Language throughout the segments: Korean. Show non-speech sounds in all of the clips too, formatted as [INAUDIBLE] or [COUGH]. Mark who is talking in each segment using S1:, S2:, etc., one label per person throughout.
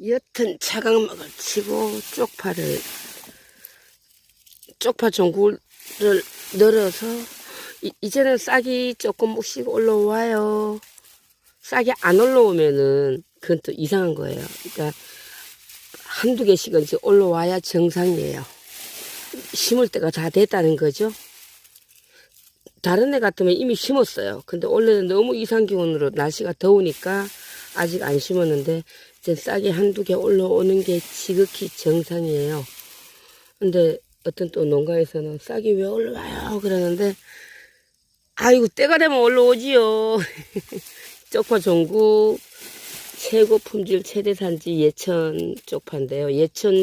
S1: 옅은 차강막을 치고 쪽파를 쪽파 전구를 널어서 이, 이제는 싹이 조금씩 올라와요. 싹이 안 올라오면은 그건 또 이상한 거예요. 그러니까 한두 개씩은 이제 올라와야 정상이에요. 심을 때가 다 됐다는 거죠. 다른 애 같으면 이미 심었어요. 근데 원래는 너무 이상 기온으로 날씨가 더우니까 아직 안 심었는데 이제 싹이 한두 개 올라오는 게 지극히 정상이에요. 근데 어떤 또 농가에서는 싹이 왜 올라와요? 그러는데 아이고 때가 되면 올라오지요. [LAUGHS] 쪽파 전국 최고 품질 최대 산지 예천 쪽파인데요. 예천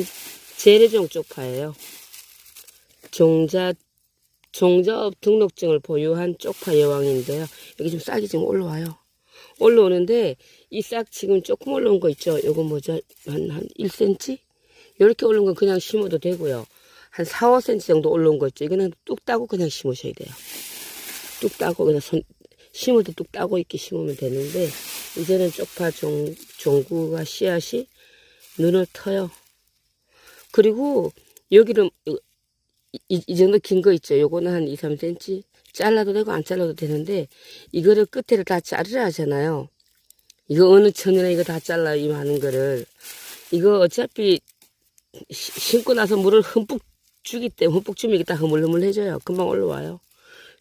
S1: 재래종 쪽파예요. 종자 종자업 등록증을 보유한 쪽파 여왕인데요. 여기 좀 싹이 지금 올라와요. 올라오는데 이 싹 지금 조금 올라온 거 있죠? 요거 뭐죠? 한, 한 1cm? 이렇게 올라온 건 그냥 심어도 되고요. 한 4, 5cm 정도 올라온 거 있죠? 이거는 뚝 따고 그냥 심으셔야 돼요. 뚝 따고 그냥 손, 때뚝 따고 이렇게 심으면 되는데 이제는 쪽파 종, 종구가 씨앗이 눈을 터요. 그리고 여기를 이, 이 정도 긴 거 있죠. 요거는 한 2, 3cm 잘라도 되고 안 잘라도 되는데 이거를 끝에를 다 자르라 하잖아요. 이거 어느 천이나 이거 다 잘라 이 많은 거를 이거 어차피 시- 심고 나서 물을 흠뻑 주기 때문에 흠뻑 주면 이게 다 흐물흐물해져요. 금방 올라와요.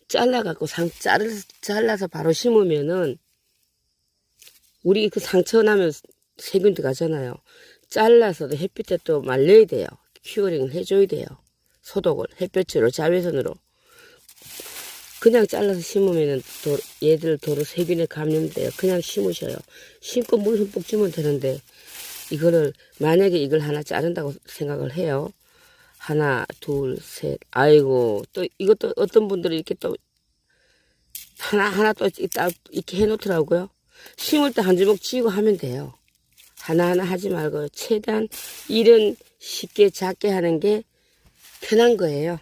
S1: 잘라갖고 상 자를 잘라서 바로 심으면은 우리 그 상처 나면 세균 들어가잖아요. 잘라서도 햇빛에 또 말려야 돼요. 큐어링을 해줘야 돼요. 소독을 햇볕으로 자외선으로 그냥 잘라서 심으면은 도, 얘들 도로 세균에 감염돼요. 그냥 심으셔요. 심고 물 흠뻑 주면 되는데 이거를 만약에 이걸 하나 자른다고 생각을 해요. 하나, 둘, 셋. 아이고 또 이것도 어떤 분들이 이렇게 또 하나 하나 또 이렇게 해놓더라고요. 심을 때 한 주먹 쥐고 하면 돼요. 하나하나 하지 말고 최대한 일은 쉽게 작게 하는 게 편한 거예요.